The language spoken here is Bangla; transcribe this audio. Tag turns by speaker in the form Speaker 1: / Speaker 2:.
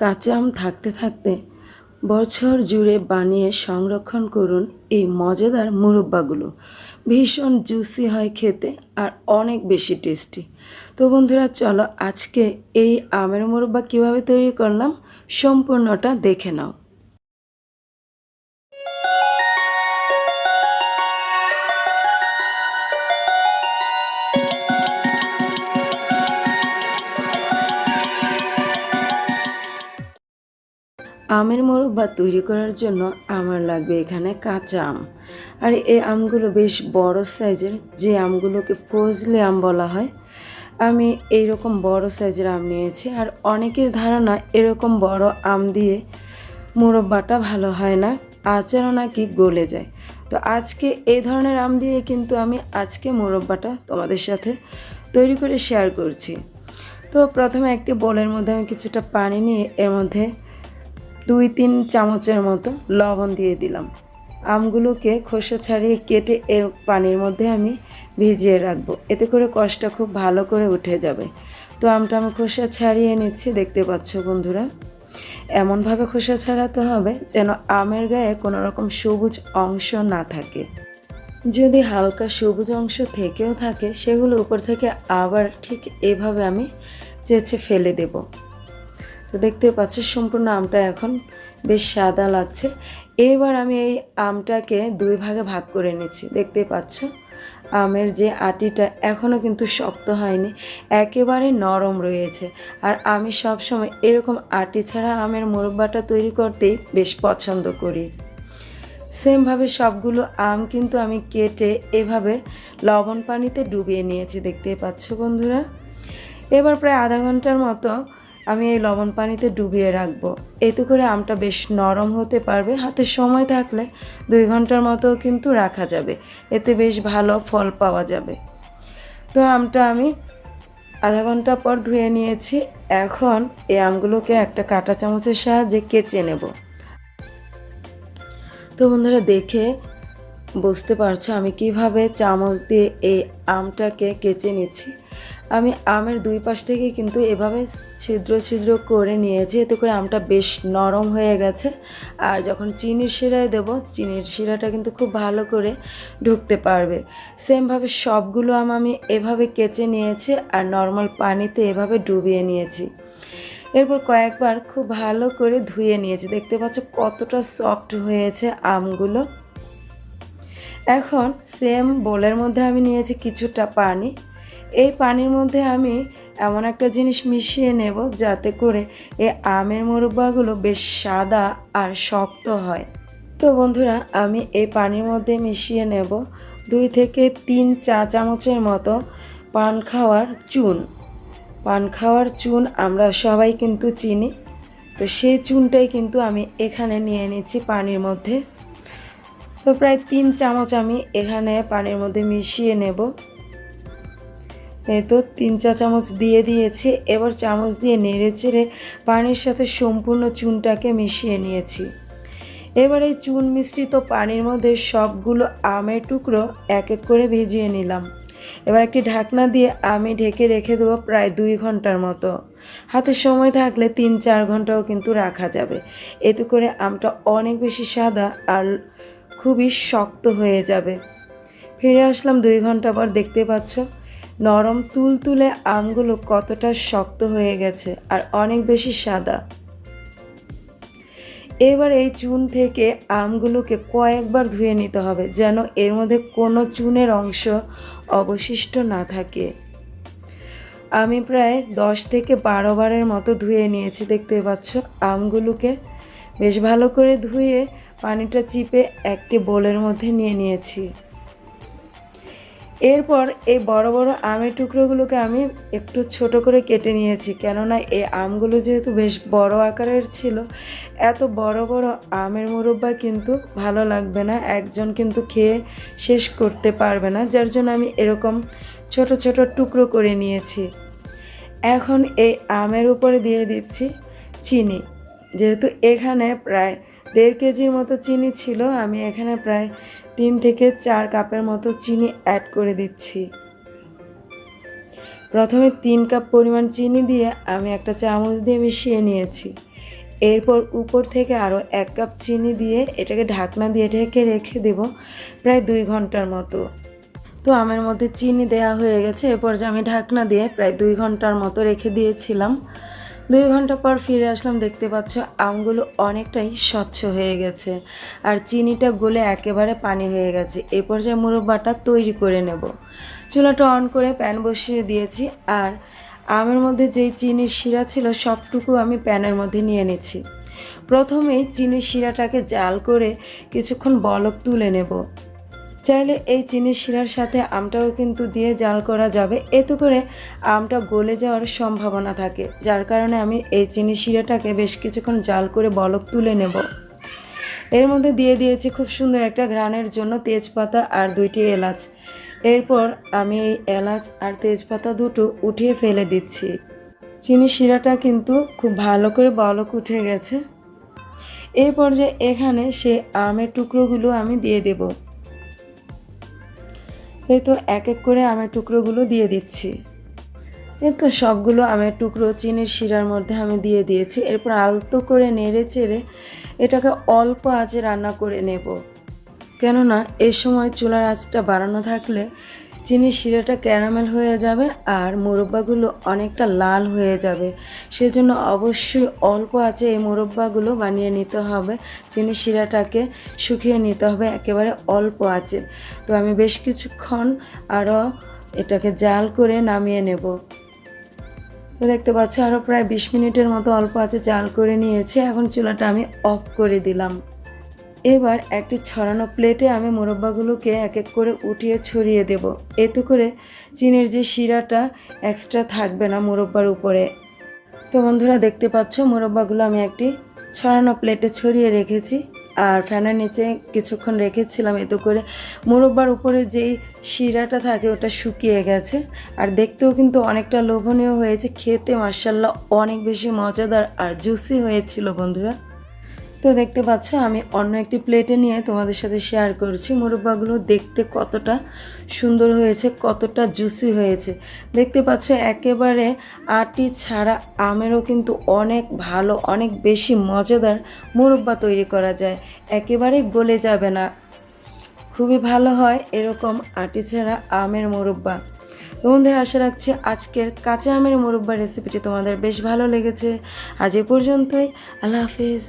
Speaker 1: কাঁচা আম থাকতে থাকতে বছর জুড়ে বানিয়ে সংরক্ষণ করুন এই মজাদার মুরব্বাগুলো। ভীষণ জুসি হয় খেতে আর অনেক বেশি টেস্টি তো বন্ধুরা, চলো আজকে এই আমের মুরব্বা কীভাবে তৈরি করলাম সম্পূর্ণটা দেখে নাও। আমের মোরব্বা তৈরি করার জন্য আমার লাগবে এখানে কাঁচা আম। আর এই আমগুলো বেশ বড় সাইজের, যে আমগুলোকে ফজলি আম বলা হয়। আমি এই রকম বড় সাইজের আম নিয়েছি আর অনেকের ধারণা এরকম বড় আম দিয়ে মোরব্বাটা ভালো হয় না, আচারও নাকি গলে যায়। তো আজকে এই ধরনের আম দিয়ে কিন্তু আমি আজকে মোরব্বাটা তোমাদের সাথে তৈরি করে শেয়ার করছি। তো প্রথমে একটি বোলের মধ্যে আমি কিছুটা পানি নিয়ে এর মধ্যে দুই তিন চামচের মতো লবণ দিয়ে দিলাম। আমগুলোকে খোসা ছাড়িয়ে কেটে এর পানির মধ্যে আমি ভিজিয়ে রাখব। এতে করে কষটা খুব ভালো করে উঠে যাবে। তো আমটা আমি খোসা ছাড়িয়ে নিচ্ছি, দেখতে পাচ্ছ বন্ধুরা। এমনভাবে খোসা ছাড়াতে হবে যেন আমের গায়ে কোনো রকম সবুজ অংশ না থাকে। যদি হালকা সবুজ অংশ থেকেও থাকে, সেগুলো উপর থেকে আবার ঠিক এভাবে আমি চেঁচে ফেলে দেবো। তো দেখতে পাচ্ছ সম্পূর্ণ আমটা এখন বেশ সাদা লাগছে। এবার আমি এই আমটাকে দুই ভাগে ভাগ করে নিচ্ছি দেখতে পাচ্ছ? আমের যে আটিটা এখনও কিন্তু শক্ত হয়নি, একেবারে নরম রয়েছে। আর আমি সবসময় এরকম আটি ছাড়া আমের মোরব্বাটা তৈরি করতেই বেশ পছন্দ করি। সেমভাবে সবগুলো আম কিন্তু আমি কেটে এভাবে লবণ পানিতে ডুবিয়ে নিয়েছি দেখতে পাচ্ছ বন্ধুরা? এবার প্রায় আধা ঘণ্টার মতো আমি এই লবণ পানিতে ডুবিয়ে রাখব। এতে করে আমটা বেশ নরম হতে পারবে। হাতে সময় থাকলে দুই ঘণ্টার মতো কিন্তু রাখা যাবে। এতে বেশ ভালো ফল পাওয়া যাবে। তো আমটা আমি আধা ঘণ্টা পর ধুয়ে নিয়েছি। এখন এই আমগুলোকে একটা কাঁটা চামচের সাহায্যে কেচে নেব। তো বন্ধুরা, দেখে বুঝতে পারছ আমি কীভাবে চামচ দিয়ে এই আমটাকে কেচে নিচ্ছি। আমি আমের দুই পাশ থেকে কিন্তু এভাবে ছিদ্র ছিদ্র করে নিয়েছি, এতে করে আমটা বেশ নরম হয়ে গেছে। আর যখন চিনির শিরায় দেব, চিনির শিরাটা কিন্তু খুব ভালো করে ঢুকতে পারবে। সেমভাবে সবগুলো আম আমি এভাবে কেচে নিয়েছি আর নর্মাল পানিতে এভাবে ডুবিয়ে নিয়েছি। এরপর কয়েকবার খুব ভালো করে ধুয়ে নিয়েছি। দেখতে পাচ্ছ কতটা সফট হয়েছে আমগুলো। এখন সেম বোলের মধ্যে আমি নিয়েছি কিছুটা পানি। এই পানির মধ্যে আমি এমন একটা জিনিস মিশিয়ে নেব যাতে করে এই আমের মুরব্বাগুলো বেশ সাদা আর শক্ত হয়। তো বন্ধুরা, আমি এই পানির মধ্যে মিশিয়ে নেব দুই থেকে তিন চা চামচের মতো পান খাওয়ার চুন। পান খাওয়ার চুন আমরা সবাই কিন্তু চিনি। তো সেই চুনটাই কিন্তু আমি এখানে নিয়ে নিচ্ছি পানির মধ্যে। তো প্রায় তিন চামচ আমি এখানে পানির মধ্যে মিশিয়ে নেব। তো তিন চা চামচ দিয়ে দিয়েছি। এবার চামচ দিয়ে নেড়ে চেড়ে পানির সাথে সম্পূর্ণ চুনটাকে মিশিয়ে নিয়েছি। এবার এই চুন মিশ্রিত পানির মধ্যে সবগুলো আমের টুকরো এক এক করে ভিজিয়ে নিলাম। এবার একটি ঢাকনা দিয়ে আমি ঢেকে রেখে দেবো প্রায় দুই ঘণ্টার মতো। হাতে সময় থাকলে তিন চার ঘন্টাও কিন্তু রাখা যাবে। এতে করে আমটা অনেক বেশি সাদা আর খুবই শক্ত হয়ে যাবে। ফিরে আসলাম দুই ঘণ্টা পর, দেখতে পাচ্ছ? নরম তুলতুলে আমগুলো কতটা শক্ত হয়ে গেছে আর অনেক বেশি সাদা। এবার এই চুন থেকে আমগুলোকে কয়েকবার ধুয়ে নিতে হবে যেন এর মধ্যে কোনো চুনের অংশ অবশিষ্ট না থাকে। আমি প্রায় দশ থেকে বারো বারের মতো ধুয়ে নিয়েছি, দেখতে পাচ্ছ? আমগুলোকে বেশ ভালো করে ধুয়ে পানিটা চিপে একটি বোলের মধ্যে নিয়ে নিয়েছি। এরপর এই বড় বড় আমের টুকরোগুলোকে আমি একটু ছোট করে কেটে নিয়েছি। কেননা এই আমগুলো যেহেতু বেশ বড় আকারের ছিল, এত বড় বড় আমের মুরব্বা কিন্তু ভালো লাগবে না, একজন কিন্তু খেয়ে শেষ করতে পারবে না, যার জন্য আমি এরকম ছোট ছোট টুকরো করে নিয়েছি। এখন এই আমের উপরে দিয়ে দিচ্ছি চিনি। যেহেতু এখানে প্রায় দেড় কেজির মতো চিনি ছিল, আমি এখানে প্রায় তিন থেকে চার কাপের মতো চিনি অ্যাড করে দিচ্ছি। প্রথমে তিন কাপ পরিমাণ চিনি দিয়ে আমি একটা চামচ দিয়ে মিশিয়ে নিয়েছি। এরপর উপর থেকে আরও এক কাপ চিনি দিয়ে এটাকে ঢাকনা দিয়ে ঢেকে রেখে দেব প্রায় দুই ঘণ্টার মতো। তো আমের মধ্যে চিনি দেওয়া হয়ে গেছে, এরপর যে আমি ঢাকনা দিয়ে প্রায় দুই ঘণ্টার মতো রেখে দিয়েছিলাম। দুই ঘণ্টা পর ফিরে আসলাম, দেখতে পাচ্ছ আমগুলো অনেকটাই স্বচ্ছ হয়ে গেছে। আর চিনিটা গলে একেবারে পানি হয়ে গেছে। এ পর্যায়ে মুরব্বাটা তৈরি করে নেব। চুলাটা অন করে প্যান বসিয়ে দিয়েছি আর আমের মধ্যে যেই চিনির শিরা ছিল, সবটুকু আমি প্যানের মধ্যে নিয়ে নিচ্ছি। প্রথমেই চিনির শিরাটাকে জাল করে কিছুক্ষণ বলক তুলে নেব। চাইলে এই চিনির শিরার সাথে আমটাও কিন্তু দিয়ে জাল করা যাবে। এতে করে আমটা গলে যাওয়ার সম্ভাবনা থাকে, যার কারণে আমি এই চিনির শিরাটাকে বেশ কিছুক্ষণ জাল করে বলক তুলে নেব। এর মধ্যে দিয়ে দিয়েছি খুব সুন্দর একটা ঘ্রাণের জন্য তেজপাতা আর দুইটি এলাচ। এরপর আমি এই এলাচ আর তেজপাতা দুটো উঠিয়ে ফেলে দিচ্ছি। চিনি শিরাটা কিন্তু খুব ভালো করে বলক উঠে গেছে। এই পর্যায়ে এখানে সে আমের টুকরোগুলো আমি দিয়ে দেবো। এই তো এক এক করে আমের টুকরোগুলো দিয়ে দিচ্ছি। এই তো সবগুলো আমের টুকরো চিনির শিরার মধ্যে আমি দিয়ে দিয়েছি। এরপর আলতো করে নেড়ে চেড়ে এটাকে অল্প আঁচে রান্না করে নেব। কেননা এই সময় চুলার আঁচটা বাড়ানো থাকলে চিনির শিরাটা ক্যারামেল হয়ে যাবে আর মুরব্বাগুলো অনেকটা লাল হয়ে যাবে। সেজন্য অবশ্যই অল্প আছে এই মুরব্বাগুলো বানিয়ে নিতে হবে চিনির শিরাটাকে শুকিয়ে নিতে হবে একেবারে অল্প আছে তো আমি বেশ কিছুক্ষণ আরও এটাকে জাল করে নামিয়ে নেব। তো দেখতে পাচ্ছ আরও প্রায় বিশ মিনিটের মতো অল্প আছে জাল করে নিয়েছি। এখন চুলাটা আমি অফ করে দিলাম। এবার একটি ছড়ানো প্লেটে আমি মোরব্বাগুলোকে এক এক করে উঠিয়ে ছড়িয়ে দেব। এতে করে চিনির যে শিরাটা এক্সট্রা থাকবে না মোরব্বার উপরে। তো বন্ধুরা, দেখতে পাচ্ছ মোরব্বাগুলো আমি একটি ছড়ানো প্লেটে ছড়িয়ে রেখেছি আর ফ্যানের নিচে কিছুক্ষণ রেখেছিলাম। এতে করে মোরব্বার উপরে যেই শিরাটা থাকে ওটা শুকিয়ে গেছে আর দেখতেও কিন্তু অনেকটা লোভনীয় হয়েছে। খেতে মার্শাল্লাহ অনেক বেশি মজাদার আর জুসি হয়েছিল বন্ধুরা। তো দেখতে পাচ্ছ, আমি অন্য একটি প্লেটে নিয়ে তোমাদের সাথে শেয়ার করছি। মুরব্বাগুলো দেখতে কতটা সুন্দর হয়েছে, কতটা জুসি হয়েছে। দেখতে পাচ্ছ, একেবারে আটি ছাড়া আমেরও কিন্তু অনেক ভালো, অনেক বেশি মজাদার মুরব্বা তৈরি করা যায়। একেবারে গলে যাবে না। খুবই ভালো হয় এরকম আটি ছাড়া আমের মুরব্বা। তো বন্ধুরা, আশা রাখছি আজকের কাঁচা আমের মুরব্বা রেসিপিটি তোমাদের বেশ ভালো লেগেছে। আজ এ পর্যন্তই। আল্লাহ হাফিজ।